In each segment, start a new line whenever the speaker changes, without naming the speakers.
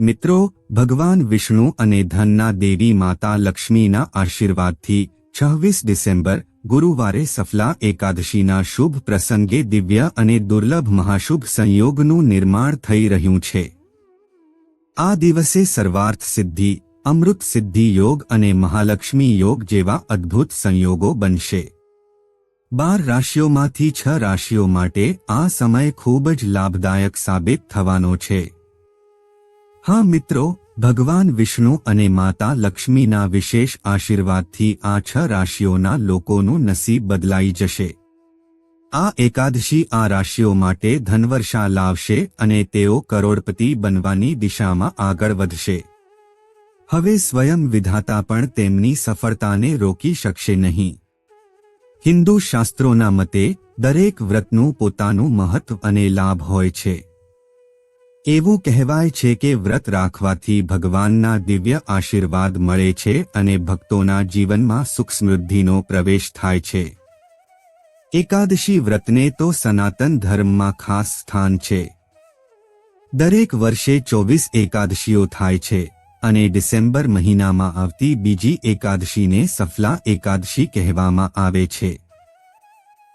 મિત્રો, ભગવાન વિષ્ણુ અને ધનના દેવી માતા લક્ષ્મીના આશીર્વાદથી છવ્વીસ ડિસેમ્બર, ગુરુવારે સફલા એકાદશીના શુભ પ્રસંગે દિવ્ય અને દુર્લભ મહાશુભ સંયોગનું નિર્માણ થઈ રહ્યું છે. આ દિવસે સર્વાર્થ સિદ્ધિ, અમૃત સિદ્ધિ યોગ અને મહાલક્ષ્મી યોગ જેવા અદ્ભુત સંયોગો બનશે. બાર રાશિઓમાંથી છ રાશિઓ માટે આ સમય ખૂબ જ લાભદાયક સાબિત થવાનો છે. હા મિત્રો, ભગવાન વિષ્ણુ અને માતા લક્ષ્મીના વિશેષ આશીર્વાદથી આ છ રાશિઓના લોકોનું નસીબ બદલાઈ જશે. આ એકાદશી આ રાશિઓ માટે ધનવર્ષા લાવશે અને તેઓ કરોડપતિ બનવાની દિશામાં આગળ વધશે. હવે સ્વયં વિધાતા પણ તેમની સફળતાને રોકી શકશે નહીં. હિન્દુ શાસ્ત્રોના મતે દરેક વ્રતનું પોતાનું મહત્વ અને લાભ હોય છે. એવું કહેવાય છે કે વ્રત રાખવાથી ભગવાનના દિવ્ય આશીર્વાદ મળે છે અને ભક્તોના જીવનમાં સુખ સમૃદ્ધિનો પ્રવેશ થાય છે. એકાદશી વ્રતને તો સનાતન ધર્મમાં ખાસ સ્થાન છે. દરેક વર્ષે ચોવીસ એકાદશીઓ થાય છે અને ડિસેમ્બર મહિનામાં આવતી બીજી એકાદશીને સફલા એકાદશી કહેવામાં આવે છે.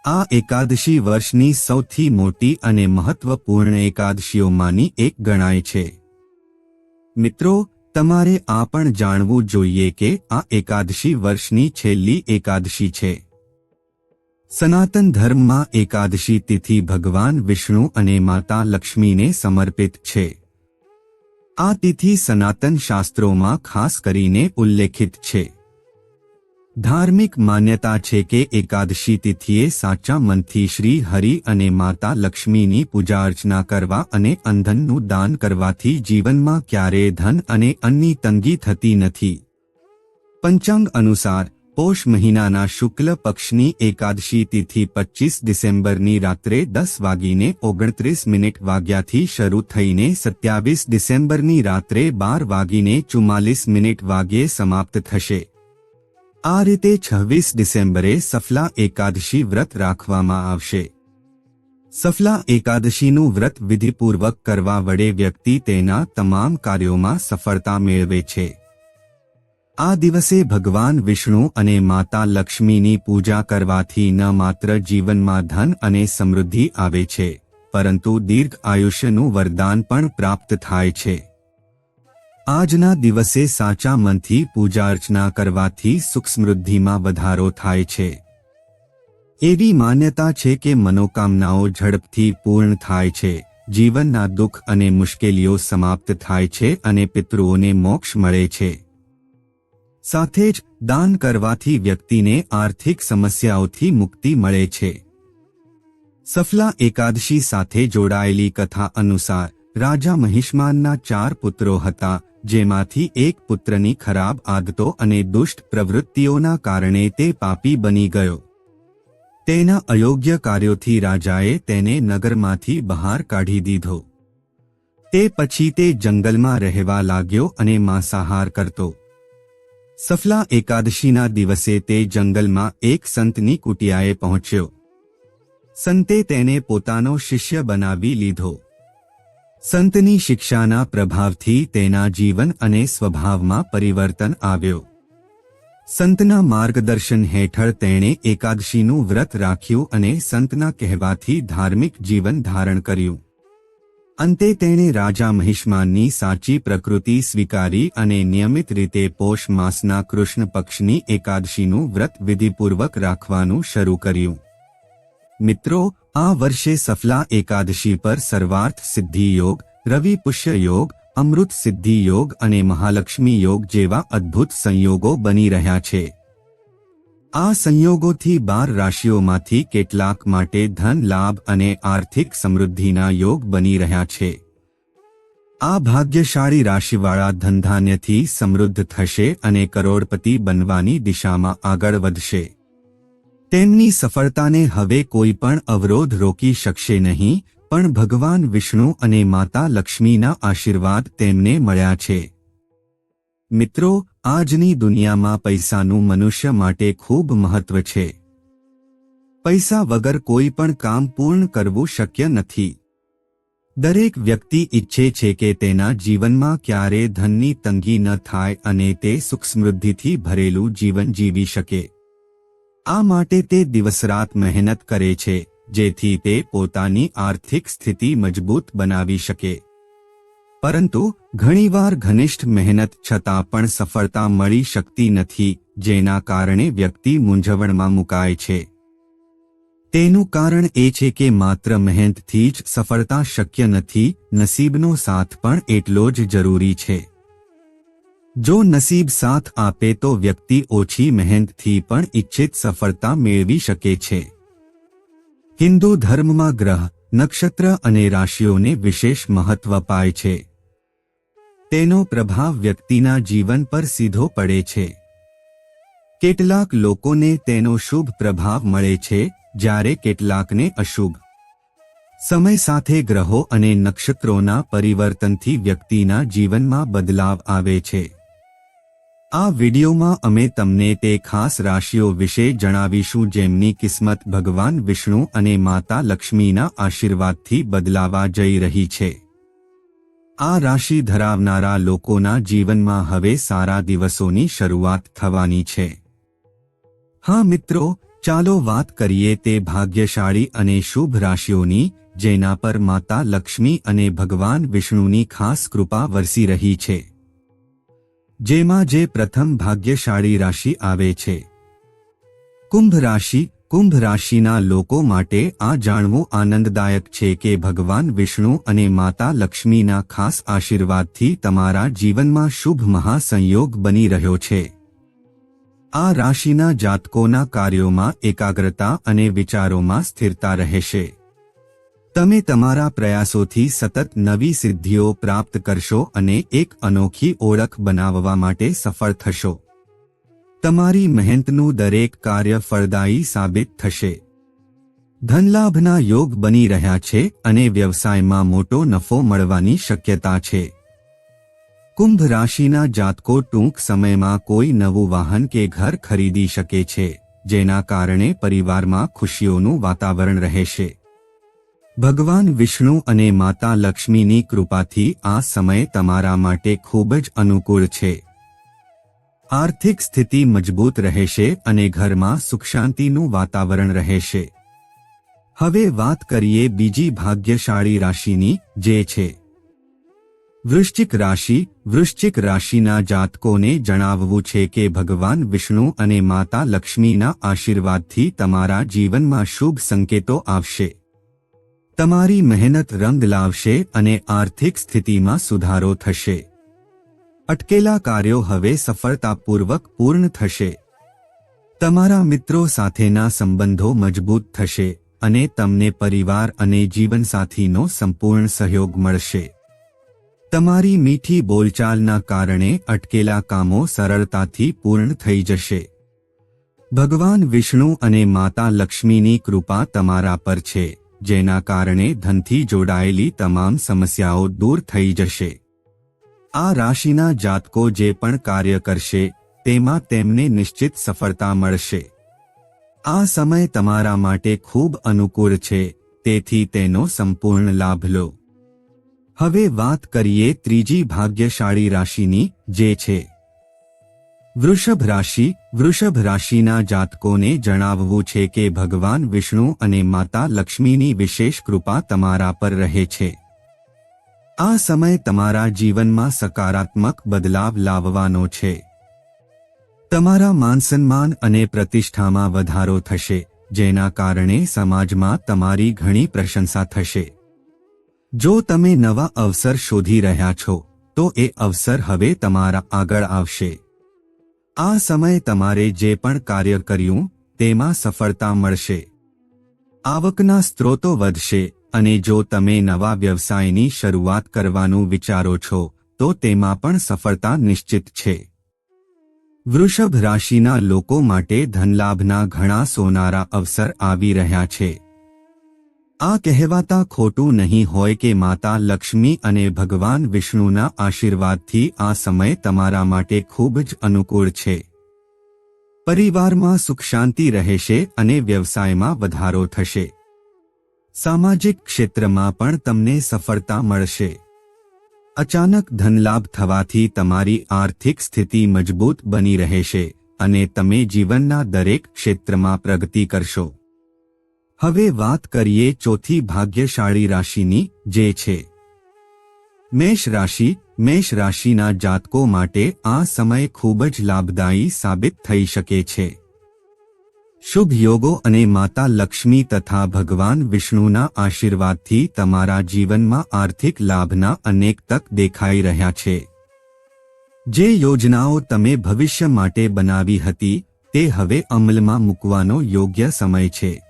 આ એકાદશી વર્ષની સૌથી મોટી અને મહત્વપૂર્ણ એકાદશીઓમાંની એક ગણાય છે. મિત્રો, તમારે આ પણ જાણવું જોઈએ કે આ એકાદશી વર્ષની છેલ્લી એકાદશી છે. સનાતન ધર્મમાં એકાદશી તિથિ ભગવાન વિષ્ણુ અને માતા લક્ષ્મીને સમર્પિત છે. આ તિથિ સનાતન શાસ્ત્રોમાં ખાસ કરીને ઉલ્લેખિત છે. ધાર્મિક માન્યતા છે કે એકાદશી તિથિએ સાચા મનથી શ્રી હરિ અને માતા લક્ષ્મીની પૂજા અર્ચના કરવા અને અંધનનું દાન કરવાથી જીવનમાં ક્યારેય ધન અને અન્ની તંગી થતી નથી. પંચાંગ અનુસાર, પોષ મહિનાના શુક્લ પક્ષની એકાદશી તિથિ પચીસ ડિસેમ્બરની રાત્રે દસ વાગીને ઓગણત્રીસ મિનિટ વાગ્યાથી શરૂ થઈને સત્યાવીસ ડિસેમ્બરની રાત્રે બાર વાગીને ચુમ્માલીસ મિનિટ વાગ્યે સમાપ્ત થશે. આ રીતે છવ્વીસ ડિસેમ્બરે સફલા એકાદશી વ્રત રાખવામાં આવશે. સફલા એકાદશીનું વ્રત વિધિપૂર્વક કરવા વડે વ્યક્તિ તેના તમામ કાર્યોમાં સફળતા મેળવે છે. આ દિવસે ભગવાન વિષ્ણુ અને માતા લક્ષ્મીની પૂજા કરવાથી ન માત્ર જીવનમાં ધન અને સમૃદ્ધિ આવે છે, પરંતુ દીર્ઘ આયુષ્યનું વરદાન પણ પ્રાપ્ત થાય છે. આજના દિવસે સાચા મનથી પૂજા અર્ચના કરવાથી સુખ સમૃદ્ધિમાં વધારો થાય છે. એવી માન્યતા છે કે મનોકામનાઓ ઝડપથી પૂર્ણ થાય છે, જીવનના દુઃખ અને મુશ્કેલીઓ સમાપ્ત થાય છે અને પિતૃઓને મોક્ષ મળે છે. સાથે જ દાન કરવાથી વ્યક્તિને આર્થિક સમસ્યાઓથી મુક્તિ મળે છે. સફલા એકાદશી સાથે જોડાયેલી કથા અનુસાર રાજા મહિષ્માનના ચાર પુત્રો હતા જેમાંથી એક પુત્રની ખરાબ આદતો અને દુષ્ટ પ્રવૃત્તિઓના કારણે તે પાપી બની ગયો. તેના અયોગ્ય કાર્યોથી રાજાએ તેને નગરમાંથી બહાર કાઢી દીધો. તે પછી તે જંગલમાં રહેવા લાગ્યો અને માંસાહાર કરતો. સફલા એકાદશીના દિવસે તે જંગલમાં એક સંતની કુટિયાએ પહોંચ્યો. સંતે તેને પોતાનો શિષ્ય બનાવી લીધો. સંતની શિક્ષાના પ્રભાવથી તેના જીવન અને સ્વભાવમાં પરિવર્તન આવ્યો. સંતના માર્ગદર્શન હેઠળ તેણે એકાદશીનું વ્રત રાખ્યું અને સંતના કહેવાથી ધાર્મિક જીવન ધારણ કર્યું. અંતે તેણે રાજા મહિષ્માનની સાચી પ્રકૃતિ સ્વીકારી અને નિયમિત રીતે પોષ માસના કૃષ્ણ પક્ષની એકાદશીનું વ્રત વિધિપૂર્વક રાખવાનું શરૂ કર્યું. મિત્રો, આ વર્ષે સફલા એકાદશી પર સર્વાર્થ સિદ્ધિ યોગ, રવિ પુષ્ય યોગ, અમૃત સિદ્ધિ યોગ અને મહાલક્ષ્મી યોગ જેવા અદ્ભુત સંયોગો બની રહ્યા છે. આ સંયોગોથી બાર રાશિઓમાંથી કેટલાક માટે ધન લાભ અને આર્થિક સમૃદ્ધિના યોગ બની રહ્યા છે. આ ભાગ્યશાળી રાશિવાળા ધનધાન્યથી સમૃદ્ધ થશે અને કરોડપતિ બનવાની દિશામાં આગળ વધશે. તેમની સફળતાને હવે કોઈ પણ અવરોધ રોકી શકશે નહીં, પણ ભગવાન વિષ્ણુ અને માતા લક્ષ્મીના આશીર્વાદ તેમને મળ્યા છે. મિત્રો, આજની દુનિયામાં પૈસાનું મનુષ્ય માટે ખૂબ મહત્વ છે. પૈસા વગર કોઈ પણ કામ પૂર્ણ કરવું શક્ય નથી. દરેક વ્યક્તિ ઈચ્છે છે કે તેના જીવનમાં ક્યારે ધનની તંગી ન થાય અને તે સુખ સમૃદ્ધિથી ભરેલું જીવન જીવી શકે. આ માટે તે દિવસરાત મહેનત કરે છે, જેથી તે પોતાની આર્થિક સ્થિતિ મજબૂત બનાવી શકે. પરંતુ, ઘણીવાર ઘનિષ્ઠ મહેનત છતાં પણ સફળતા મળી શકતી નથી, જેના કારણે વ્યક્તિ મૂંઝવણમાં મુકાય છે. તેનું કારણ એ છે કે માત્ર મહેનતથી જ સફળતા શક્ય નથી, નસીબનો સાથ પણ એટલો જ જરૂરી છે. જો નસીબ સાથ આપે તો વ્યક્તિ ઓછી મહેનતથી પણ ઇચ્છિત સફળતા મેળવી શકે છે. હિન્દુ ધર્મમાં ગ્રહ, નક્ષત્ર અને રાશિઓને વિશેષ મહત્વ પાય છે. તેનો પ્રભાવ વ્યક્તિના જીવન પર સીધો પડે છે. કેટલાક લોકોને તેનો શુભ પ્રભાવ મળે છે, જ્યારે કેટલાકને અશુભ. સમય સાથે ગ્રહો અને નક્ષત્રોના પરિવર્તનથી વ્યક્તિના જીવનમાં બદલાવ આવે છે. આ વિડીયોમાં અમે તમને તે ખાસ રાશિઓ વિશે જણાવીશું જેમની કિસ્મત ભગવાન વિષ્ણુ અને માતા લક્ષ્મીના આશીર્વાદથી બદલાવા જઈ રહી છે. આ રાશિ ધરાવનારા લોકોના જીવનમાં હવે સારા દિવસોની શરૂઆત થવાની છે. હા મિત્રો, ચાલો વાત કરીએ તે ભાગ્યશાળી અને શુભ રાશિઓની, જેના પર માતા લક્ષ્મી અને ભગવાન વિષ્ણુની ખાસ કૃપા વરસી રહી છે. જેમાં જે પ્રથમ ભાગ્યશાળી રાશિ આવે છે. કુંભ રાશિ, કુંભ રાશિના લોકો માટે આ જાણવું આનંદદાયક છે કે ભગવાન વિષ્ણુ અને માતા લક્ષ્મીના ખાસ આશીર્વાદથી તમારા જીવનમાં શુભ મહાસંયોગ બની રહ્યો છે. આ રાશિના જાતકોના કાર્યોમાં એકાગ્રતા અને વિચારોમાં સ્થિરતા રહેશે. તમે તમારા પ્રયાસોથી સતત નવી સિદ્ધિઓ પ્રાપ્ત કરશો અને એક અનોખી ઓળખ બનાવવા માટે સફળ થશો. તમારી મહેનતનું દરેક કાર્ય ફળદાયી સાબિત થશે. ધનલાભના યોગ બની રહ્યા છે અને વ્યવસાયમાં મોટો નફો મળવાની શક્યતા છે. કુંભ રાશિના જાતકો ટૂંક સમયમાં કોઈ નવું વાહન કે ઘર ખરીદી શકે છે, જેના કારણે પરિવારમાં ખુશીઓનું વાતાવરણ રહેશે. ભગવાન વિષ્ણુ અને માતા લક્ષ્મીની કૃપાથી આ સમય તમારા માટે ખૂબ જ અનુકૂળ છે. આર્થિક સ્થિતિ મજબૂત રહેશે અને ઘરમાં સુખ શાંતિનું વાતાવરણ રહેશે. હવે વાત કરીએ બીજી ભાગ્યશાળી રાશિની, જે છે. વૃશ્ચિક રાશિ, વૃશ્ચિક રાશિના જાતકોને જણાવવું છે કે ભગવાન વિષ્ણુ અને માતા લક્ષ્મીના આશીર્વાદથી તમારા જીવનમાં શુભ સંકેતો આવશે. તમારી મહેનત રંગ લાવશે અને આર્થિક સ્થિતિમાં સુધારો થશે. અટકેલા કાર્યો હવે સફળતાપૂર્વક પૂર્ણ થશે. તમારા મિત્રો સાથેના સંબંધો મજબૂત થશે અને તમને પરિવાર અને જીવનસાથીનો સંપૂર્ણ સહયોગ મળશે. તમારી મીઠી બોલચાલના કારણે અટકેલા કામો સરળતાથી પૂર્ણ થઈ જશે. ભગવાન વિષ્ણુ અને માતા લક્ષ્મીની કૃપા તમારા પર છે. જેના કારણે ધનથી જોડાયેલી તમામ સમસ્યાઓ દૂર થઈ જશે. આ રાશિના જાતકો જે પણ કાર્ય કરશે, તેમાં તેમને નિશ્ચિત સફળતા મળશે. આ સમય તમારા માટે ખૂબ અનુકૂળ છે, તેથી તેનો સંપૂર્ણ લાભ લો. હવે વાત કરીએ ત્રીજી ભાગ્યશાળી રાશિની, જે છે. વૃષભ રાશિ વૃષભ રાશિના જાતકોને જણાવવું છે કે ભગવાન વિષ્ણુ અને માતા લક્ષ્મીની વિશેષ કૃપા તમારા પર રહે છે. આ સમય તમારા જીવનમાં સકારાત્મક બદલાવ લાવવાનો છે. તમારા માનસન્માન અને પ્રતિષ્ઠામાં વધારો થશે, જેના કારણે સમાજમાં તમારી ઘણી પ્રશંસા થશે. જો તમે નવા અવસર શોધી રહ્યા છો, તો એ અવસર હવે તમારા આગળ આવશે. આ સમય તમારે જે પણ કાર્ય કર્યું, તેમાં સફળતા મળશે. આવકના સ્ત્રોતો વધશે, અને જો તમે નવા વ્યવસાયની શરૂઆત કરવાનું વિચારો છો, તો તેમાં પણ સફળતા નિશ્ચિત છે. વૃષભ રાશિના લોકો માટે ધનલાભના ઘણા સોનારા અવસર આવી રહ્યા છે. આ કહેવાતા ખોટું નહીં હોય કે માતા લક્ષ્મી અને ભગવાન વિષ્ણુના આશીર્વાદથી આ સમય તમારા માટે ખૂબ જ અનુકૂળ છે. પરિવારમાં સુખ શાંતિ રહેશે અને વ્યવસાયમાં વધારો થશે. સામાજિક ક્ષેત્રમાં પણ તમને સફળતા મળશે. અચાનક ધનલાભ થવાથી તમારી આર્થિક સ્થિતિ મજબૂત બની રહેશે અને તમે જીવનના દરેક ક્ષેત્રમાં પ્રગતિ કરશો. હવે વાત કરીએ ચોથી ભાગ્યશાળી રાશિની, જે છે. મેષ રાશિ, મેષ રાશિના જાતકો માટે આ સમય ખૂબ જ લાભદાયી સાબિત થઈ શકે છે. શુભ યોગો અને માતા લક્ષ્મી તથા ભગવાન વિષ્ણુના આશીર્વાદથી તમારા જીવનમાં આર્થિક લાભના અનેક તક દેખાઈ રહ્યા છે. જે યોજનાઓ તમે ભવિષ્ય માટે બનાવી હતી, તે હવે અમલમાં મૂકવાનો યોગ્ય સમય છે.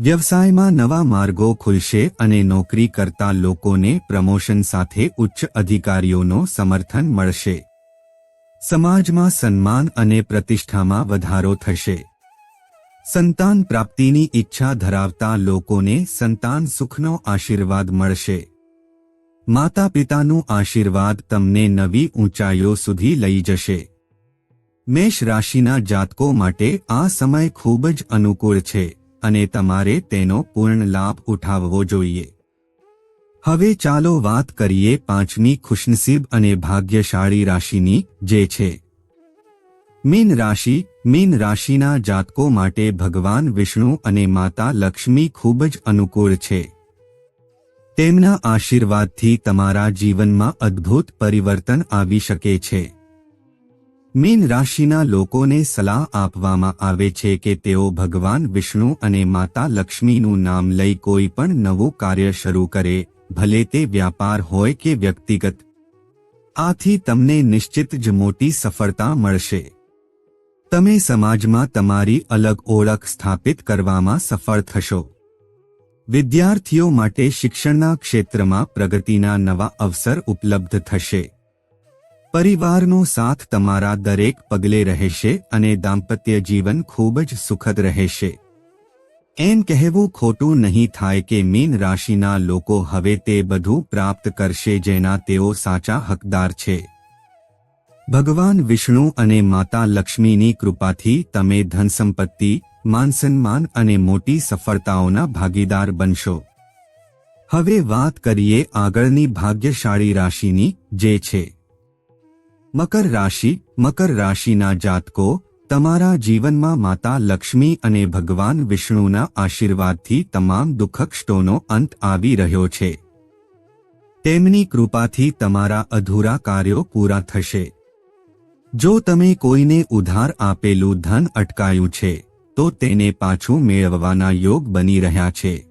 વ્યવસાયમાં નવા માર્ગો ખુલશે અને નોકરી કરતા લોકોને પ્રમોશન સાથે ઉચ્ચ અધિકારીઓનો સમર્થન મળશે. સમાજમાં સન્માન અને પ્રતિષ્ઠામાં વધારો થશે. સંતાન પ્રાપ્તિની ઈચ્છા ધરાવતા લોકોને સંતાન સુખનો આશીર્વાદ મળશે. માતા પિતાનું આશીર્વાદ તમને નવી ઊંચાઈઓ સુધી લઈ જશે. મેષ રાશિના જાતકો માટે આ સમય ખૂબ જ અનુકૂળ છે. અને તમારે તેનો પૂર્ણ લાભ ઉઠાવવો જોઈએ. હવે ચાલો વાત કરીએ પાંચમી ખુશનસીબ અને ભાગ્યશાળી રાશિની, જે છે. મીન રાશિ, મીન રાશિના જાતકો માટે ભગવાન વિષ્ણુ અને માતા લક્ષ્મી ખૂબ જ અનુકૂળ છે. તેમના આશીર્વાદથી તમારા જીવનમાં અદ્ભુત પરિવર્તન આવી શકે છે. મીન રાશિના લોકોને સલાહ આપવામાં આવે છે કે તેઓ ભગવાન વિષ્ણુ અને માતા લક્ષ્મીનું નામ લઈ કોઈ પણ નવું કાર્ય શરૂ કરે, ભલે તે વ્યાપાર હોય કે વ્યક્તિગત. આથી તમને નિશ્ચિત જ મોટી સફળતા મળશે. તમે સમાજમાં તમારી અલગ ઓળખ સ્થાપિત કરવામાં સફળ થશો. વિદ્યાર્થીઓ માટે શિક્ષણના ક્ષેત્રમાં પ્રગતિના નવા અવસર ઉપલબ્ધ થશે. પરિવારનો સાથ તમારા દરેક પગલે રહેશે અને દાંપત્ય જીવન ખૂબ જ સુખદ રહેશે. એમ કહેવું ખોટું નહીં થાય કે મીન રાશિના લોકો હવે તે બધું પ્રાપ્ત કરશે જેના તેઓ સાચા હકદાર છે. ભગવાન વિષ્ણુ અને માતા લક્ષ્મીની કૃપાથી તમે ધનસંપત્તિ, માનસન્માન અને મોટી સફળતાઓના ભાગીદાર બનશો. હવે વાત કરીએ આગળની ભાગ્યશાળી રાશિની, જે છે. મકર રાશિ, મકર રાશિના જાતકો, તમારા જીવનમાં માતા લક્ષ્મી અને ભગવાન વિષ્ણુના આશીર્વાદથી તમામ દુઃખક્ષટોનો અંત આવી રહ્યો છે. તેમની કૃપાથી તમારા અધૂરા કાર્યો પૂરા થશે. જો તમે કોઈને ઉધાર આપેલું ધન અટકાયું છે, તો તેને પાછું મેળવવાના યોગ બની રહ્યા છે.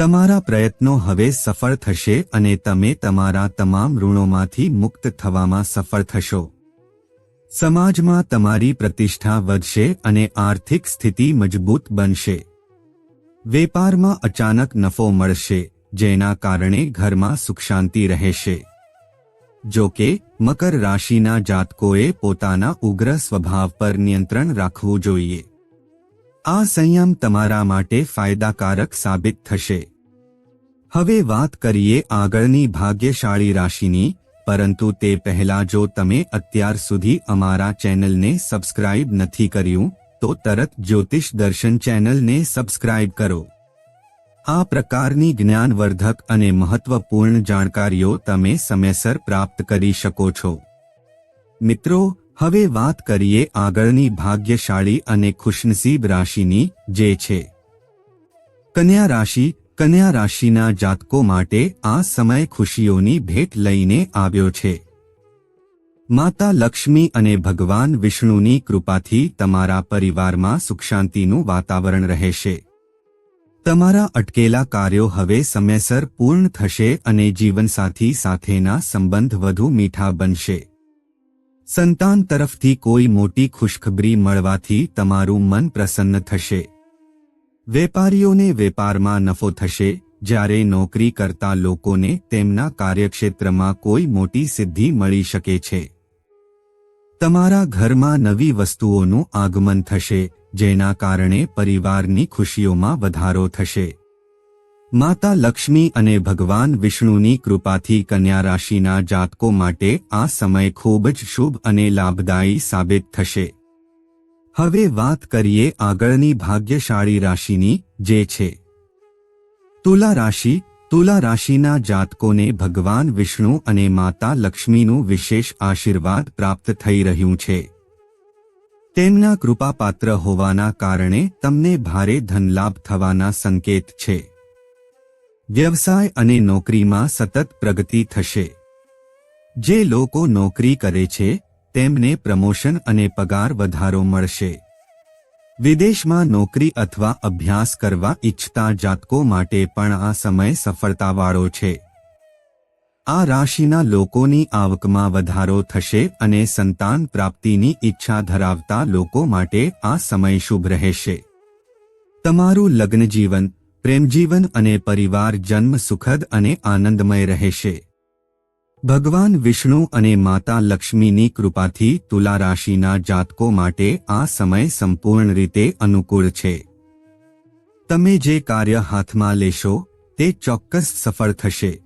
તમારા પ્રયત્નો હવે સફળ થશે અને તમે તમારા તમામ ઋણોમાંથી મુક્ત થવામાં સફળ થશો. સમાજમાં તમારી પ્રતિષ્ઠા વધશે અને આર્થિક સ્થિતિ મજબૂત બનશે. વેપારમાં અચાનક નફો મળશે, જેના કારણે ઘરમાં સુખ શાંતિ રહેશે. જો કે, મકર રાશિના જાતકોએ પોતાના ઉગ્ર સ્વભાવ પર નિયંત્રણ રાખવું જોઈએ. આ સંયમ તમારા માટે ફાયદાકારક સાબિત થશે. હવે વાત કરીએ આગળની ભાગ્યશાળી રાશિની, પરંતુ તે પહેલા જો તમે અત્યાર સુધી અમારા ચેનલને સબસ્ક્રાઇબ નથી કર્યું, તો તરત જ્યોતિષ દર્શન ચેનલને સબસ્ક્રાઇબ કરો. આ પ્રકારની જ્ઞાનવર્ધક અને મહત્વપૂર્ણ જાણકારીઓ તમે સમયસર પ્રાપ્ત કરી શકો છો. મિત્રો, હવે વાત કરીએ આગળની ભાગ્યશાળી અને ખુશનસીબ રાશિની, જે છે. કન્યા રાશિ કન્યા રાશિના જાતકો માટે આ સમય ખુશીઓની ભેટ લઈને આવ્યો છે. માતા લક્ષ્મી અને ભગવાન વિષ્ણુની કૃપાથી તમારા પરિવારમાં સુખ શાંતિનું વાતાવરણ રહેશે. તમારા અટકેલા કાર્યો હવે સમયસર પૂર્ણ થશે અને જીવનસાથી સાથેના સંબંધ વધુ મીઠા બનશે. સંતાન તરફથી કોઈ મોટી ખુશખબરી મળવાથી તમારું મન પ્રસન્ન થશે. વેપારીઓને વેપારમાં નફો થશે, જ્યારે નોકરી કરતા લોકોને તેમના કાર્યક્ષેત્રમાં કોઈ મોટી સિદ્ધિ મળી શકે છે. તમારા ઘરમાં નવી વસ્તુઓનું આગમન થશે, જેના કારણે પરિવારની ખુશીઓમાં વધારો થશે. માતા લક્ષ્મી અને ભગવાન વિષ્ણુની કૃપાથી કન્યા રાશિના જાતકો માટે આ સમય ખૂબ જ શુભ અને લાભદાયી સાબિત થશે. હવે વાત કરીએ આગળની ભાગ્યશાળી રાશિની, જે છે. તુલા રાશિ, તુલા રાશિના જાતકોને ભગવાન વિષ્ણુ અને માતા લક્ષ્મીનું વિશેષ આશીર્વાદ પ્રાપ્ત થઈ રહ્યું છે. તેમના કૃપાપાત્ર હોવાના કારણે તમને ભારે ધનલાભ થવાના સંકેત છે. વ્યવસાય અને નોકરીમાં સતત પ્રગતિ થશે. જે લોકો નોકરી કરે છે તેમને પ્રમોશન અને પગાર વધારો મળશે. વિદેશમાં નોકરી અથવા અભ્યાસ કરવા ઈચ્છતા જાતકો માટે પણ આ સમય સફળતાવાળો છે. આ રાશિના લોકોની આવકમાં વધારો થશે અને સંતાન પ્રાપ્તિની ઈચ્છા ધરાવતા લોકો માટે આ સમય શુભ રહેશે. તમારું લગ્નજીવન, પ્રેમજીવન અને પરિવાર જન્મ સુખદ અને આનંદમય રહેશે. ભગવાન વિષ્ણુ અને માતા લક્ષ્મીની કૃપાથી તુલા રાશિના જાતકો માટે આ સમય સંપૂર્ણ રીતે અનુકૂળ છે. તમે જે કાર્ય હાથમાં લેશો, તે ચોક્કસ સફળ થશે.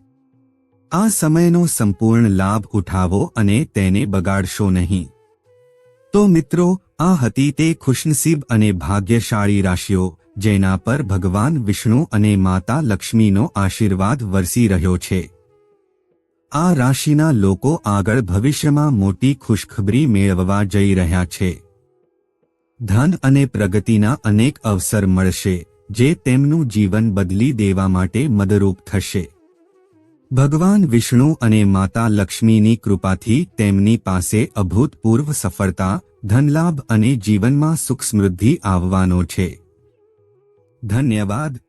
આ સમયનો સંપૂર્ણ લાભ ઉઠાવો અને તેને બગાડશો નહીં. તો મિત્રો, આ હતી તે ખુશનસીબ અને ભાગ્યશાળી રાશિઓ, જેના પર ભગવાન વિષ્ણુ અને માતા લક્ષ્મીનો આશીર્વાદ વરસી રહ્યો છે. આ રાશિના લોકો આગળ ભવિષ્યમાં મોટી ખુશખબરી મેળવવા જઈ રહ્યા છે. ધન અને પ્રગતિના અનેક અવસર મળશે, જે તેમનું જીવન બદલી દેવા માટે મદરૂપ થશે. ભગવાન વિષ્ણુ અને માતા લક્ષ્મીની કૃપાથી તેમની પાસે અભૂતપૂર્વ સફળતા, ધનલાભ અને જીવનમાં સુખ સમૃદ્ધિ આવવાનો છે. ધન્યવાદ.